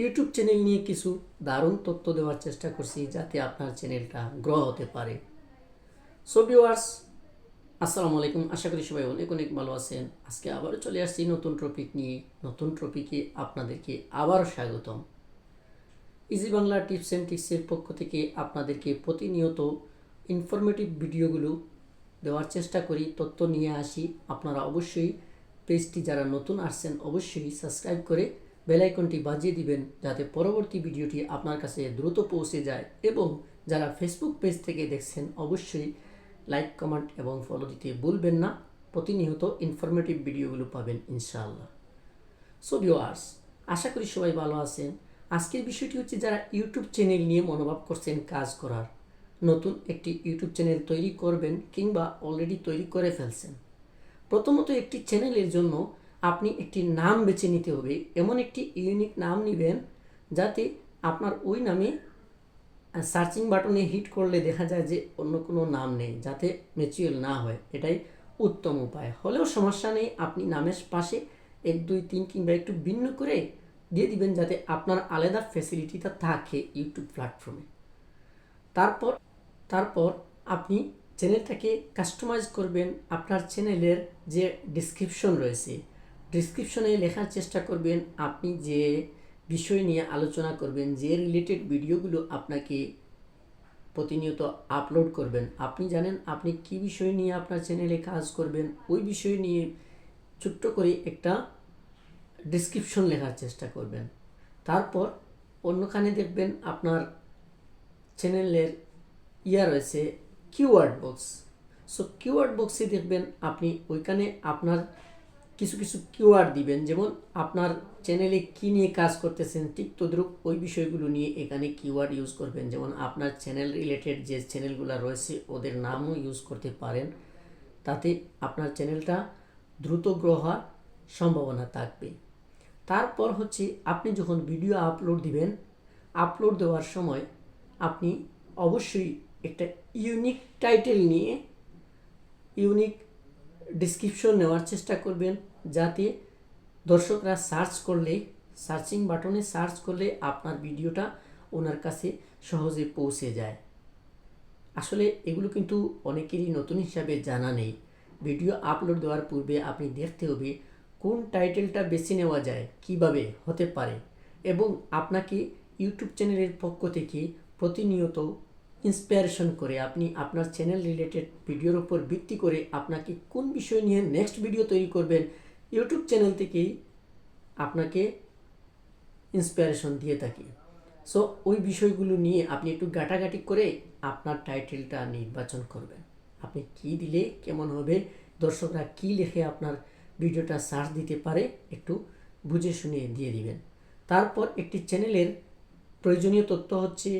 YouTube channel নিয়ে কিছু দারুণ তথ্য দেওয়ার চেষ্টা করছি যাতে আপনার চ্যানেলটা গ্রো হতে পারে। সো ভিউয়ার্স আসসালামু আলাইকুম। আশা করি সবাই অনেক অনেক ভালো আছেন। আজকে আবারও চলে আসছি নতুন টপিক নিয়ে। নতুন টপিকে আপনাদেরকে আবারও স্বাগতম। ইজি বাংলা টিপস অ্যান্ড টিক্সের পক্ষ থেকে আপনাদেরকে প্রতিনিয়ত ইনফরমেটিভ ভিডিওগুলো দেওয়ার চেষ্টা করি, তথ্য নিয়ে আসি। আপনারা অবশ্যই পেজটি যারা নতুন আসছেন, অবশ্যই সাবস্ক্রাইব করে বেলাইকনটি বাজিয়ে দিবেন যাতে পরবর্তী ভিডিওটি আপনার কাছে দ্রুত পৌঁছে যায় এবং যারা ফেসবুক পেজ থেকে দেখছেন অবশ্যই লাইক কমেন্ট এবং ফলো দিতে ভুলবেন না। প্রতিনিয়ত ইনফরমেটিভ ভিডিওগুলো পাবেন ইনশাআল্লাহ। সো ভিওয়ার্স আশা করি সবাই ভালো আছেন। আজকের বিষয়টি হচ্ছে যারা ইউটিউব চ্যানেল নিয়ে মনোভাব করছেন কাজ করার, নতুন একটি ইউটিউব চ্যানেল তৈরি করবেন কিংবা অলরেডি তৈরি করে ফেলছেন। প্রথমত একটি চ্যানেলের জন্য আপনি একটি নাম বেছে নিতে হবে। এমন একটি ইউনিক নাম নেবেন যাতে আপনার ওই নামে সার্চিং বাটনে হিট করলে দেখা যায় যে অন্য কোনো নাম নেই, যাতে ম্যাচুয়াল না হয়। এটাই উত্তম উপায়। হলেও সমস্যা নেই, আপনি নামের পাশে এক, দুই, তিন কিংবা একটু ভিন্ন করে দিয়ে দিবেন যাতে আপনার আলাদা ফ্যাসিলিটিটা থাকে ইউটিউব প্ল্যাটফর্মে তারপর তারপর আপনি চ্যানেলটাকে কাস্টমাইজ করবেন। আপনার চ্যানেলের যে ডিসক্রিপশন রয়েছে ডিসক্রিপশনে লেখার চেষ্টা করবেন, আপনি যে বিষয় নিয়ে আলোচনা করবেন, যে রিলেটেড ভিডিওগুলো আপনাকে প্রতিনিয়ত আপলোড করবেন, আপনি জানেন আপনি কি বিষয় নিয়ে আপনার চ্যানেলে কাজ করবেন, ওই বিষয় নিয়ে ছোট্ট করে একটা ডিসক্রিপশন লেখার চেষ্টা করবেন। তারপর অন্যখানে দেখবেন আপনার চ্যানেলের ইয়া রয়েছে কিওয়ার্ড বক্স সো কিওয়ার্ড বক্সে দেখবেন আপনি ওইখানে আপনার কিছু কিছু কিওয়ার্ড দিবেন। যেমন আপনার চ্যানেলে কি নিয়ে কাজ করতেছেন, ঠিক তদ্রুপ ওই বিষয়গুলো নিয়ে এখানে কিওয়ার্ড ইউজ করবেন। যেমন আপনার চ্যানেল রিলেটেড যে চ্যানেলগুলো রয়েছে, ওদের নামও ইউজ করতে পারেন। তাতে আপনার চ্যানেলটা দ্রুত গ্রো হওয়ার সম্ভাবনা থাকবে। তারপর হচ্ছে আপনি যখন ভিডিও আপলোড দিবেন আপলোড দেওয়ার সময় আপনি অবশ্যই একটা ইউনিক টাইটেল নিয়ে ইউনিক ডিসক্রিপশন নেওয়ার চেষ্টা করবেন। যাতে দর্শকরা সার্চ করলে সার্চিং বাটনে সার্চ করলে আপনার ভিডিওটা ওনার কাছে সহজে পৌঁছে যায়। আসলে এগুলো কিন্তু অনেকেরই নতুন হিসাবে জানা নেই। ভিডিও আপলোড দেওয়ার পূর্বে আপনি দেখতে হবে কোন টাইটেলটা বেছে নেওয়া যায়, কীভাবে হতে পারে এবং আপনাকে ইউটিউব চ্যানেলের পক্ষ থেকে প্রতিনিয়ত ইন্সপিরেশন করে আপনি আপনার চ্যানেল রিলেটেড ভিডিওর উপর ভিত্তি করে আপনাকে কোন বিষয় নিয়ে নেক্সট ভিডিও তৈরি করবেন ইউটিউব চ্যানেল থেকেই আপনাকে ইন্সপিরেশন দিয়ে থাকি। সো ওই বিষয়গুলো নিয়ে আপনি একটু গাটাগাটি করে আপনার টাইটেলটা নির্বাচন করবেন। আপনি কি দিলে কেমন হবে, দর্শকরা কি লিখে আপনার ভিডিওটা সার্চ দিতে পারে, একটু বুঝে শুনে দিয়ে দিবেন। তারপর একটি চ্যানেলের প্রয়োজনীয় তথ্য হচ্ছে,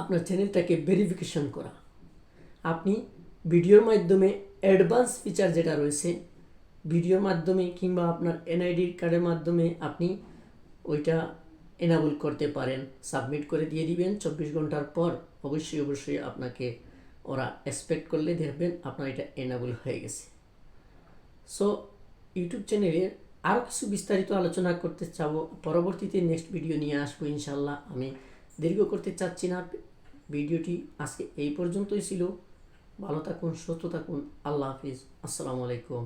আপনার চ্যানেলটাকে ভেরিফিকেশন করা। আপনি ভিডিওর মাধ্যমে অ্যাডভান্স ফিচার যেটা রয়েছে ভিডিওর মাধ্যমে কিংবা আপনার এনআইডি কার্ডের মাধ্যমে আপনি ওইটা এনাবল করতে পারেন। সাবমিট করে দিয়ে দিবেন। চব্বিশ ঘণ্টার পর অবশ্যই অবশ্যই আপনাকে ওরা এক্সপেক্ট করলে দেখবেন আপনার এটা এনাবল হয়ে গেছে। সো ইউটিউব চ্যানেলে আরও কিছু বিস্তারিত আলোচনা করতে চাব। পরবর্তীতে নেক্সট ভিডিও নিয়ে আসব ইনশাল্লাহ আমি দীর্ঘ করতে চাচ্ছি না। ভিডিওটি আজকে এই পর্যন্তই ছিল। ভালো থাকুন, সুস্থ থাকুন। আল্লাহ হাফিজ। আসসালামু আলাইকুম।